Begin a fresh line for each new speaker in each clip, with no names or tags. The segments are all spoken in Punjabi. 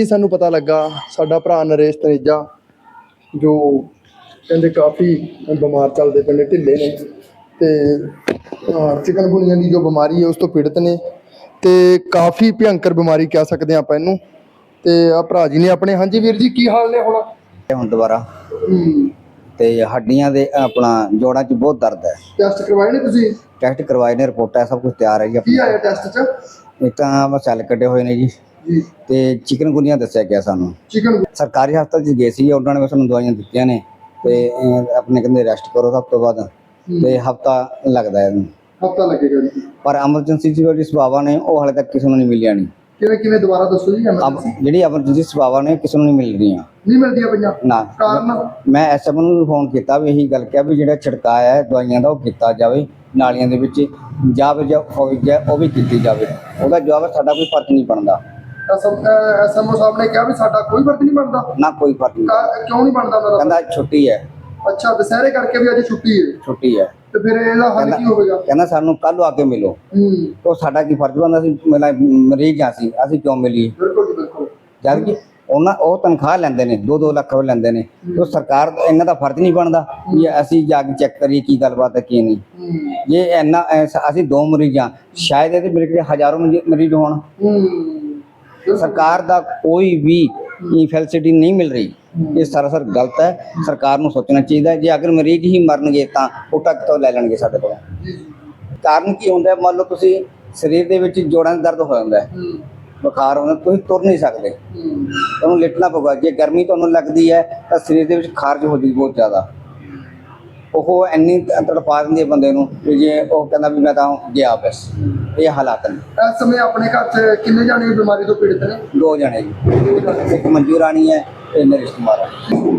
ਕੀ ਸਾਨੂੰ ਪਤਾ ਲੱਗਾ ਸਾਡਾ ਭਰਾ ਨਰੇਸ਼ ਤਨੇਜਾ ਜੋ ਕਹਿੰਦੇ ਕਾਫੀ ਬਿਮਾਰ ਚੱਲਦੇ ਨੇ ਢਿੱਲੇ ਨੇ ਤੇ ਚਿਕਨਗੁਨੀਆ ਦੀ ਜੋ ਬਿਮਾਰੀ ਹੈ ਉਸ ਤੋਂ ਪੀੜਤ ਨੇ ਤੇ ਕਾਫੀ ਭਿਅੰਕਰ ਬਿਮਾਰੀ ਕਹਿ ਸਕਦੇ ਆਪਾਂ ਇਹਨੂੰ ਤੇ ਆ ਭਰਾ ਜੀ ਨੇ ਆਪਣੇ ਹਾਂਜੀ ਵੀਰ ਜੀ ਕੀ ਹਾਲ ਨੇ ਹੁਣ?
ਹੁਣ ਦੁਬਾਰਾ। ਤੇ ਹੱਡੀਆਂ ਦੇ ਆਪਣਾ ਜੋੜਾਂ 'ਚ ਬਹੁਤ ਦਰਦ ਹੈ।
ਟੈਸਟ ਕਰਵਾਏ ਨੇ ਤੁਸੀਂ?
ਟੈਸਟ ਕਰਵਾਏ ਨੇ ਰਿਪੋਰਟਾਂ ਸਭ ਕੁਝ ਤਿਆਰ ਹੈ ਜੀ
ਕੀ ਆਇਆ ਟੈਸਟ 'ਚ?
ਇੱਕ ਤਾਂ ਬਸ ਸੈੱਲ ਕੱਢੇ ਹੋਏ ਨੇ ਜੀ।
ਜੀ।
ਤੇ ਚਿਕਨ ਗੁਨੀਆ ਦੱਸਿਆ ਗਿਆ ਸਾਨੂੰ।
ਚਿਕਨ
ਸਰਕਾਰੀ ਹਸਪਤਾਲ 'ਚ ਗਏ ਸੀ ਉਹਨਾਂ ਨੇ ਸਾਨੂੰ ਦਵਾਈਆਂ ਦਿੱਤੀਆਂ ਨੇ ਤੇ ਅਹ, ਆਪਣੇ ਕਹਿੰਦੇ ਰੈਸਟ ਕਰੋ ਸਭ ਤੋਂ ਬਾਅਦ ਤੇ ਹਫਤਾ ਲੱਗਦਾ ਹੈ ਇਹਨੂੰ।
ਹਫਤਾ ਲੱਗੇਗਾ ਜੀ।
ਪਰ ਐਮਰਜੈਂਸੀ ਜਿਹੜੀ ਸੇਵਾਵਾਂ ਨੇ ਉਹ ਹਾਲੇ ਤੱਕ ਕਿਸੇ ਨੂੰ ਨਹੀਂ ਮਿਲੀਆਂ ਨਹੀਂ
ਕਿਵੇਂ ਕਿਵੇਂ ਦੁਬਾਰਾ ਦੱਸੋ ਜੀ emergency?
ਜਿਹੜੀ ਐਮਰਜੈਂਸੀ ਸੇਵਾਵਾਂ ਨੇ ਕਿਸੇ ਨੂੰ ਨਹੀਂ ਮਿਲ ਰਹੀਆਂ
ਨਹੀਂ ਮਿਲਦੀਆਂ ਪਈਆਂ?
ਨਾ।
ਕਾਰਨ?
ਮੈਂ ਐਸਐਮ ਨੂੰ ਫੋਨ ਕੀਤਾ ਵੀ ਇਹੀ ਗੱਲ ਕਿਹਾ ਵੀ ਜਿਹੜਾ ਛਿੜਕਾਅ ਹੈ ਦਵਾਈਆਂ ਦਾ ਉਹ ਕੀਤਾ ਜਾਵੇ ਨਾਲੀਆਂ ਦੇ ਵਿੱਚ ਜਾਂ ਵੀ ਜੋ ਫੌਜ ਹੈ ਉਹ ਵੀ ਕੀਤੀ ਜਾਵੇ। ਉਹਦਾ ਜਵਾਬ ਹੈ, ਸਾਡਾ ਕੋਈ ਫ਼ਰਕ ਨਹੀਂ ਬਣਦਾ।
ਐਸਐਮਓ ਸਾਹਿਬ ਨੇ ਕਿਹਾ ਵੀ ਸਾਡਾ ਕੋਈ ਫ਼ਰਕ ਨਹੀਂ ਬਣਦਾ।
ਨਾ ਕੋਈ ਫ਼ਰਕ ਨਹੀਂ।
ਕਾ- ਕਿਉਂ ਨਹੀਂ ਬਣਦਾ ਉਹਨਾਂ ਦਾ
ਕਹਿੰਦਾ ਛੁੱਟੀ ਹੈ।
ਅੱਛਾ ਦੁਸਹਿਰੇ ਕਰਕੇ ਵੀ ਅੱਜ ਛੁੱਟੀ ਹੈ।
ਛੁੱਟੀ ਹੈ।
ਤੇ ਫਿਰ ਇਹਦਾ ਹੱਲ ਕੀ ਹੋਵੇਗਾ
ਕਹਿੰਦਾ ਸਾਨੂੰ ਕੱਲ ਆ ਕੇ ਮਿਲੋ।
ਹੂੰ।
ਉਹ ਸਾਡਾ ਕੀ ਫਰਜ਼ ਬਣਦਾ? ਸੀ ਮੇਰਾ ਮਰੀਜ਼ ਆ ਸੀ ਅਸੀਂ ਕਿਉਂ ਮਿਲੀਏ?
ਬਿਲਕੁਲ ਜੀ ਬਿਲਕੁਲ।
ਜਦ ਕਿ ਉਹਨਾਂ ਉਹ ਤਨਖਾਹ ਲੈਂਦੇ ਨੇ 2-2 ਲੱਖ ਰੁਪਏ ਲੈਂਦੇ ਨੇ। ਸਰਕਾਰ ਦਾ ਇਹਨਾਂ ਦਾ ਫਰਜ਼ ਨਹੀਂ ਬਣਦਾ ਵੀ ਅਸੀਂ ਜਾ ਕੇ ਚੈੱਕ ਕਰੀਏ ਕੀ ਗੱਲਬਾਤ ਹੈ ਕੀ ਨਹੀਂ।
ਹੂੰ।
ਇਹ ਇੰਨਾ ਐਸਾ- ਅਸੀਂ ਦੋ ਮਰੀਜ਼ ਸ਼ਾਇਦ ਇਹਦੇ ਮੇਰੇ ਕੋਲ ਹਜ਼ਾਰੋਂ ਮਰੀ- ਮਰੀਜ਼ ਹੋਣ।
ਹੂੰ।
ਸਰਕਾਰ ਦਾ ਕੋਈ ਵੀ ਫੈਸਿਲਿਟੀ ਨਹੀਂ ਮਿਲ ਰਹੀ। ਇਹ ਸਰਾਸਰ ਗਲਤ ਹੈ। ਸਰਕਾਰ ਨੂੰ ਸੋਚਣਾ ਚਾਹੀਦਾ ਜੇ ਅਗਰ ਮਰੀਜ਼ ਹੀ ਮਰਨਗੇ ਤਾਂ ਉਹ ਟੱਕ ਤੋਂ ਲੈ ਲੈਣਗੇ ਸਾਡੇ ਕੋਲ। ਕਾਰਨ ਕੀ ਹੁੰਦਾ ਮੰਨ ਲਓ ਤੁਸੀਂ ਸਰੀਰ ਦੇ ਵਿੱਚ ਜੋੜਾਂ ਦਾ ਦਰਦ ਹੋ ਜਾਂਦਾ ਹੈ।
ਹੂੰ
ਬੁਖਾਰ ਹੁੰਦਾ ਤੁਸੀਂ ਤੁਰ ਨਹੀਂ ਸਕਦੇ।
ਹੂੰ
ਤੁਹਾਨੂੰ ਲਿਟਣਾ ਪਊਗਾ। ਜੇ ਗਰਮੀ ਤੁਹਾਨੂੰ ਲੱਗਦੀ ਹੈ, ਤਾਂ ਸਰੀਰ ਦੇ ਵਿੱਚ ਖਾਰਜ ਹੋ ਜੂਗੀ ਬਹੁਤ ਜ਼ਿਆਦਾ। ਉਹ ਇੰਨੀ ਤੜਪਾ ਦਿੰਦੀ ਹੈ ਬੰਦੇ ਨੂੰ ਵੀ ਜੇ ਉਹ ਕਹਿੰਦਾ ਵੀ ਮੈਂ ਤਾਂ ਗਿਆ ਬਸ। ਇਹ ਹਾਲਾਤ ਨੇ।
ਇਸ ਸਮੇਂ ਆਪਣੇ ਘਰ 'ਚ ਕਿੰਨੇ ਜਾਣੇ ਬਿਮਾਰੀ ਤੋਂ ਪੀੜਤ ਨੇ?
ਦੋ ਜਣੇ ਜੀ। ਇੱਕ ਮੰਜੂ ਰਾਣੀ ਹੈ ਤੇ ਨਰੇਸ਼ ਕੁਮਾਰ ਹੈ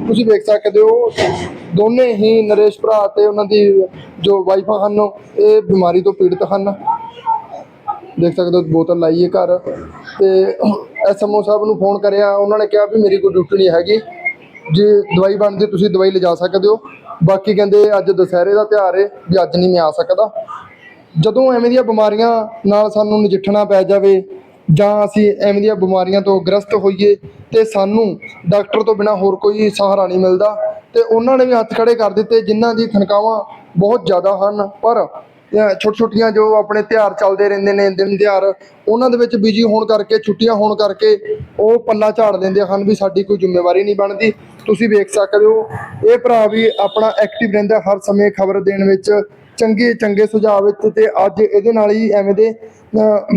ਤੁਸੀਂ ਵੇਖ ਸਕਦੇ ਹੋ ਦੋਨੇ ਹੀ ਨਰੇਸ਼ ਭਰਾ ਤੇ ਉਹਨਾਂ ਦੀ ਜੋ ਵਾਈਫਾਂ ਹਨ ਇਹ ਬਿਮਾਰੀ ਤੋਂ ਪੀੜਤ ਹਨ। ਦੇਖ ਸਕਦੇ ਹੋ ਬੋਤਲ ਲਾਈ ਹੈ ਘਰ। ਤੇ ਐਸਐਮਓ ਸਾਹਿਬ ਨੂੰ ਫੋਨ ਕਰਿਆ ਉਹਨਾਂ ਨੇ ਕਿਹਾ ਵੀ ਮੇਰੀ ਕੋਈ ਡਿਊਟੀ ਨਹੀਂ ਹੈਗੀ। ਜੇ ਦਵਾਈ ਬਣਦੀ ਤੁਸੀਂ ਦਵਾਈ ਲਿਜਾ ਸਕਦੇ ਹੋ। ਬਾਕੀ ਕਹਿੰਦੇ ਅੱਜ ਦੁਸਹਿਰੇ ਦਾ ਤਿਉਹਾਰ ਹੈ ਵੀ ਅੱਜ ਨਹੀਂ ਮੈਂ ਆ ਸਕਦਾ। ਜਦੋਂ ਐਵੇਂ ਦੀਆਂ ਬਿਮਾਰੀਆਂ ਨਾਲ ਸਾਨੂੰ ਨਜਿੱਠਣਾ ਪੈ ਜਾਵੇ ਜਾਂ ਅਸੀਂ ਐਵੇਂ ਦੀਆਂ ਬਿਮਾਰੀਆਂ ਤੋਂ ਗ੍ਰਸਤ ਹੋਈਏ ਤੇ ਸਾਨੂੰ ਡਾਕਟਰ ਤੋਂ ਬਿਨਾ ਹੋਰ ਕੋਈ ਸਹਾਰਾ ਨਹੀਂ ਮਿਲਦਾ ਤੇ ਉਹਨਾਂ ਨੇ ਵੀ ਹੱਥ ਖੜੇ ਕਰ ਦਿੱਤੇ ਜਿਨ੍ਹਾਂ ਦੀ ਤਨਖਾਹਾਂ ਬਹੁਤ ਜ਼ਿਆਦਾ ਹਨ। ਪਰ ਛੋਟ ਛੋਟੀਆਂ ਜੋ ਆਪਣੇ ਤਿਉਹਾਰ ਚੱਲਦੇ ਰਹਿੰਦੇ ਨੇ, ਦਿਨ ਤਿਉਹਾਰ, ਉਹਨਾਂ ਦੇ ਵਿੱਚ ਬਿਜ਼ੀ ਹੋਣ ਕਰਕੇ, ਛੁੱਟੀਆਂ ਹੋਣ ਕਰਕੇ ਉਹ ਪੱਲਾ ਝਾੜ ਲੈਂਦੇ ਹਨ ਵੀ ਸਾਡੀ ਕੋਈ ਜ਼ਿੰਮੇਵਾਰੀ ਨਹੀਂ ਬਣਦੀ। ਤੁਸੀਂ ਵੇਖ ਸਕਦੇ ਹੋ, ਇਹ ਭਰਾ ਵੀ ਆਪਣਾ ਐਕਟਿਵ ਰਹਿੰਦਾ ਹਰ ਸਮੇਂ ਖਬਰ ਦੇਣ ਵਿੱਚ। ਚੰਗੇ ਚੰਗੇ ਸੁਝਾਅ ਵਿੱਚ ਤੇ ਅੱਜ ਇਹਦੇ ਨਾਲ ਹੀ ਐਵੇਂ ਦੇ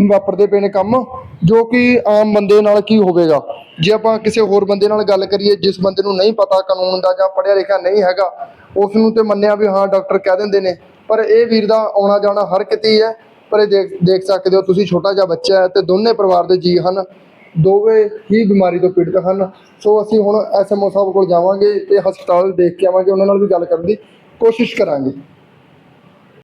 ਵਾਪਰਦੇ ਪਏ ਨੇ ਕੰਮ, ਜੋ ਕਿ ਆਮ ਬੰਦੇ ਨਾਲ ਕੀ ਹੋਵੇਗਾ? ਜੇ ਆਪਾਂ ਕਿਸੇ ਹੋਰ ਬੰਦੇ ਨਾਲ ਗੱਲ ਕਰੀਏ, ਜਿਸ ਬੰਦੇ ਨੂੰ ਨਹੀਂ ਪਤਾ ਕਾਨੂੰਨ ਦਾ ਜਾਂ ਪੜ੍ਹਿਆ ਲਿਖਿਆ ਨਹੀਂ ਹੈਗਾ, ਉਸ ਨੂੰ ਤੇ ਮੰਨਿਆ ਵੀ ਹਾਂ, ਡਾਕਟਰ ਕਹਿ ਦਿੰਦੇ ਨੇ। ਪਰ ਇਹ ਵੀਰ ਦਾ ਆਉਣਾ ਜਾਣਾ ਹਰ ਕਿਤੇ ਹੀ ਹੈ। ਪਰ ਇਹ ਦੇਖ ਦੇਖ ਸਕਦੇ ਹੋ, ਤੁਸੀਂ ਛੋਟਾ ਜਿਹਾ ਬੱਚਾ ਹੈ ਤੇ ਦੋਨੇ ਪਰਿਵਾਰ ਦੇ ਜੀ ਹਨ। ਦੋਵੇਂ ਹੀ ਬਿਮਾਰੀ ਤੋਂ ਪੀੜਤ ਹਨ। ਸੋ ਅਸੀਂ ਹੁਣ ਐਸਐਮਓ ਸਾਹਿਬ ਕੋਲ ਜਾਵਾਂਗੇ ਤੇ ਹਸਪਤਾਲ ਦੇਖ ਕੇ ਆਵਾਂਗੇ, ਉਹਨਾਂ ਨਾਲ ਵੀ ਗੱਲ ਕਰਨ ਦੀ ਕੋਸ਼ਿਸ਼ ਕਰਾਂਗੇ।